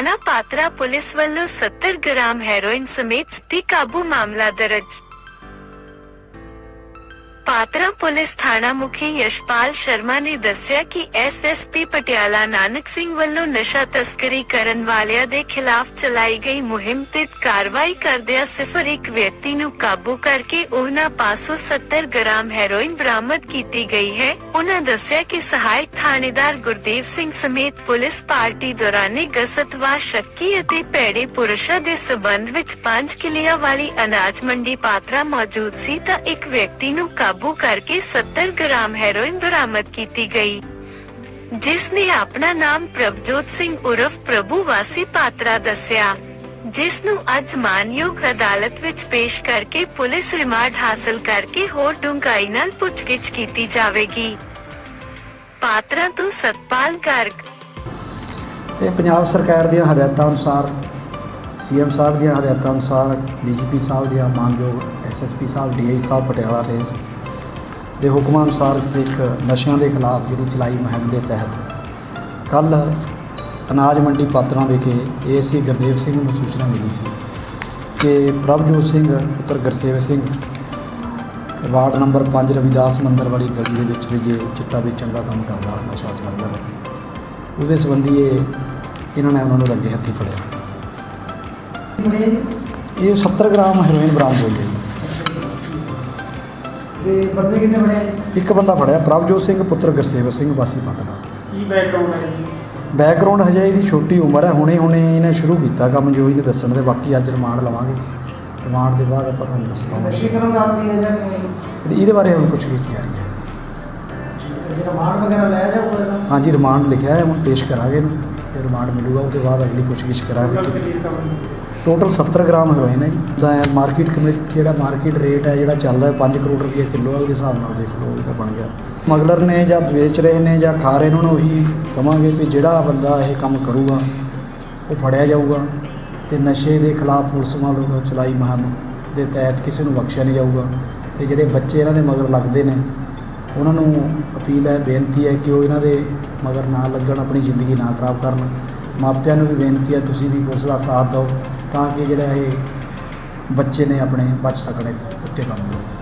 ਥਾਣਾ ਪਾਤਰਾ ਪੁਲਿਸ ਵੱਲੋਂ 70 gram heroin ਸਮੇਤ ਸਤੀ ਕਾਬੂ ਮਾਮਲਾ ਦਰਜ ਪਾਤਰਾ ਪੁਲਿਸ ਥਾਣਾ ਮੁਖੀ ਯਸ਼ਪਾਲ ਸ਼ਰਮਾ ਨੇ ਦੱਸਿਆ ਕਿ ਐਸਐਸਪੀ ਪਟਿਆਲਾ ਨਾਨਕ ਸਿੰਘ ਵੱਲੋਂ ਨਸ਼ਾ ਤਸਕਰੀ ਕਰਨ ਵਾਲਿਆਂ ਦੇ ਖਿਲਾਫ ਚਲਾਈ ਗਈ ਮੁਹਿੰਮ ਤੇ ਕਾਰਵਾਈ ਕਰਦਿਆਂ ਸਿਫਰ ਇੱਕ ਵਿਅਕਤੀ ਨੂੰ ਕਾਬੂ ਕਰਕੇ ਉਹਨਾਂ ਪਾਸੋਂ 70 ਗ੍ਰਾਮ ਹੈਰੋਇਨ ਬਰਾਮਦ ਕੀਤੀ ਗਈ ਹੈ। ਉਹਨਾਂ ਦੱਸਿਆ ਕਿ ਸਹਾਇਕ ਥਾਣੇਦਾਰ ਗੁਰਦੇਵ ਸਿੰਘ ਸਮੇਤ ਪੁਲਿਸ ਪਾਰਟੀ ਦੌਰਾਨੇ ਗਸਤਵਾ ਸ਼ੱਕੀ ਅਤੇ ਭੈੜੇ ਪੁਰਸ਼ਾਂ ਦੇ ਸਬੰਧ ਵਿੱਚ 5 ਕਿਲਿਆਂ ਵਾਲੀ ਅਨਾਜ ਮੰਡੀ ਪਾਤਰਾ ਮੌਜੂਦ ਸੀ ਤਾਂ ਇੱਕ ਵਿਅਕਤੀ ਨੂੰ ਕਾਬੂ ਕਰਕੇ 70 ਗ੍ਰਾਮ ਹੈਰੋਇਨ ਬਰਾਮਦ ਕੀਤੀ ਗਈ, ਜਿਸ ਨੇ ਆਪਣਾ ਨਾਮ ਪ੍ਰਭਜੋਤ ਸਿੰਘ ਉਰਫ ਪ੍ਰਭੂ ਵਾਸੀ ਪਾਤਰਾ ਦੱਸਿਆ, ਜਿਸ ਨੂੰ ਅੱਜ ਮਾਨਯੋਗ ਅਦਾਲਤ ਵਿੱਚ ਪੇਸ਼ ਕਰਕੇ ਪੁਲਿਸ ਰਿਮਾਂਡ ਹਾਸਲ ਕਰਕੇ ਹੋਰ ਡੂੰਘਾਈ ਨਾਲ ਪੁੱਛਗਿੱਛ ਕੀਤੀ ਜਾਵੇਗੀ। ਪਾਤਰਾ ਤੋਂ ਸਤਪਾਲ ਗਰਗ। ਇਹ ਪੰਜਾਬ ਸਰਕਾਰ ਦੀਆਂ ਹਦਾਇਤਾਂ ਅਨੁਸਾਰ, ਸੀਐਮ ਸਾਹਿਬ ਦੀਆਂ ਹਦਾਇਤਾਂ ਅਨੁਸਾਰ, ਡੀਜੀਪੀ ਸਾਹਿਬ ਦੀਆਂ ਮਾਨਯੋਗ ਐਸਐਸਪੀ ਸਾਹਿਬ, ਡੀਆਈ ਸਾਹਿਬ, ਪਟਿਆਲਾ ਰੇਂਜ ਦੇ ਹੁਕਮਾਂ ਅਨੁਸਾਰ ਇੱਕ ਨਸ਼ਿਆਂ ਦੇ ਖਿਲਾਫ ਜਿਹੜੀ ਚਲਾਈ ਮੁਹਿੰਮ ਦੇ ਤਹਿਤ ਕੱਲ ਅਨਾਜ ਮੰਡੀ ਪਾਤਰਾਂ ਵਿਖੇ ਏਸੀ ਗੁਰਦੇਵ ਸਿੰਘ ਨੂੰ ਸੂਚਨਾ ਮਿਲੀ ਸੀ ਕਿ ਪ੍ਰਭਜੋਤ ਸਿੰਘ, ਪੁੱਤਰ ਗੁਰਸੇਵ ਸਿੰਘ, ਵਾਰਡ ਨੰਬਰ 5 ਰਵਿਦਾਸ ਮੰਦਰ ਵਾਲੀ ਗਲੀ ਦੇ ਵਿੱਚ ਵੀ ਇਹ ਚਿੱਟਾ ਵੀ ਚੰਗਾ ਕੰਮ ਕਰਦਾ, ਨਸ਼ਾ ਸਮਗਲਰ ਉਹਦੇ ਸੰਬੰਧੀ ਇਹ ਇਹਨਾਂ ਨੇ ਉਹਨਾਂ ਨੂੰ ਲੱਗੇ ਹੱਥੀ ਫੜਿਆ। ਇਹ 70 ਗ੍ਰਾਮ ਹੈਰੋਇਨ ਬਰਾਮਦ ਹੋਈ ਹੈ ਤੇ ਬੰਦੇ ਕਿੰਨੇ ਬਣੇ? ਆ ਜੀ? ਇੱਕ ਬੰਦਾ ਫੜਿਆ ਪ੍ਰਭਜੋਤ ਸਿੰਘ ਪੁੱਤਰ ਗੁਰਸੇਵਕ ਸਿੰਘ ਵਾਸੀ ਪਤਨਾ ਕੀ ਬੈਕਗ੍ਰਾਉਂਡ ਹੈ ਜੀ? ਬੈਕਗ੍ਰਾਉਂਡ ਹਜੇ ਇਹਦੀ ਛੋਟੀ ਉਮਰ ਹੈ ਹੁਣੇ ਹੁਣੇ ਇਹਨੇ ਸ਼ੁਰੂ ਕੀਤਾ ਕੰਮ ਜੋ ਇਹਨੇ ਦੱਸਣ ਦੇ ਬਾਕੀ ਅੱਜ ਰਿਮਾਂਡ ਲਵਾਂਗੇ। ਰਿਮਾਂਡ ਦੇ ਬਾਅਦ ਆਪਾਂ ਤੁਹਾਨੂੰ ਨਸ਼ੇ ਦੱਸਾਂਗੇ ਕਰਨ ਦਾ ਆਦੀ ਹੈ ਜਾਂ ਕਿਵੇਂ? ਇਹਦੇ ਬਾਰੇ ਹੁਣ ਪੁੱਛ ਗਿੱਛ ਜਾਰੀ ਹੈ ਜਿਹੜਾ ਮਾਰ ਵਗੈਰਾ ਲੈ ਜਾਊਗਾ ਇਹਦਾ ਹਾਂਜੀ ਰਿਮਾਂਡ ਲਿਖਿਆ ਹੈ ਹੁਣ ਪੇਸ਼ ਕਰਾਂਗੇ ਇਹਨੂੰ। ਫਿਰ ਰਿਮਾਂਡ ਮਿਲੂਗਾ ਉਹਦੇ ਬਾਅਦ ਅਗਲੀ ਪੁੱਛਗਿੱਛ ਕਰਾਂਗੇ। ਟੋਟਲ 70 ਗ੍ਰਾਮ ਹੈਰੋਇਨ ਹੈ ਜੀ। ਦਾ ਮਾਰਕੀਟ ਕਮੇਟੀ ਜਿਹੜਾ ਮਾਰਕੀਟ ਰੇਟ ਹੈ, ਜਿਹੜਾ ਚੱਲਦਾ ਹੈ 5 ਕਰੋੜ ਰੁਪਏ ਕਿਲੋ ਹੈ ਉਹਦੇ ਹਿਸਾਬ ਨਾਲ ਦੇਖ ਲਓ ਇਹ ਤਾਂ ਬਣ ਗਿਆ। ਸਮਗਲਰ ਨੇ ਜਾਂ ਵੇਚ ਰਹੇ ਨੇ ਜਾਂ ਖਾ ਰਹੇ ਨੇ, ਉਹਨਾਂ ਨੂੰ ਉਹੀ ਕਵਾਂਗੇ ਕਿ ਜਿਹੜਾ ਬੰਦਾ ਇਹ ਕੰਮ ਕਰੂਗਾ, ਉਹ ਫੜਿਆ ਜਾਊਗਾ ਤੇ ਨਸ਼ੇ ਦੇ ਖਿਲਾਫ ਪੁਲਿਸ ਵੱਲੋਂ ਚਲਾਈ ਮੁਹਿੰਮ ਦੇ ਤਹਿਤ ਕਿਸੇ ਨੂੰ ਬਖਸ਼ਿਆ ਨਹੀਂ ਜਾਊਗਾ। ਤੇ ਜਿਹੜੇ ਬੱਚੇ ਇਹਨਾਂ ਦੇ ਮਗਰ ਲੱਗਦੇ ਨੇ, ਉਹਨਾਂ ਨੂੰ ਅਪੀਲ ਹੈ, ਬੇਨਤੀ ਹੈ ਕਿ ਉਹ ਇਹਨਾਂ ਦੇ ਮਗਰ ਨਾ ਲੱਗਣ, ਆਪਣੀ ਜ਼ਿੰਦਗੀ ਨਾ ਖਰਾਬ ਕਰਨ। ਮਾਪਿਆਂ ਨੂੰ ਵੀ ਬੇਨਤੀ ਹੈ, ਤੁਸੀਂ ਵੀ ਪੁਲਿਸ ਦਾ ਸਾਥ ਦਿਓ। ਤਾਂ ਕਿ ਜਿਹੜਾ ਇਹ ਬੱਚੇ ਨੇ ਆਪਣੇ ਬਚ ਸਕਣ ਇਸ ਉੱਤੇ ਕੰਮ ਤੋਂ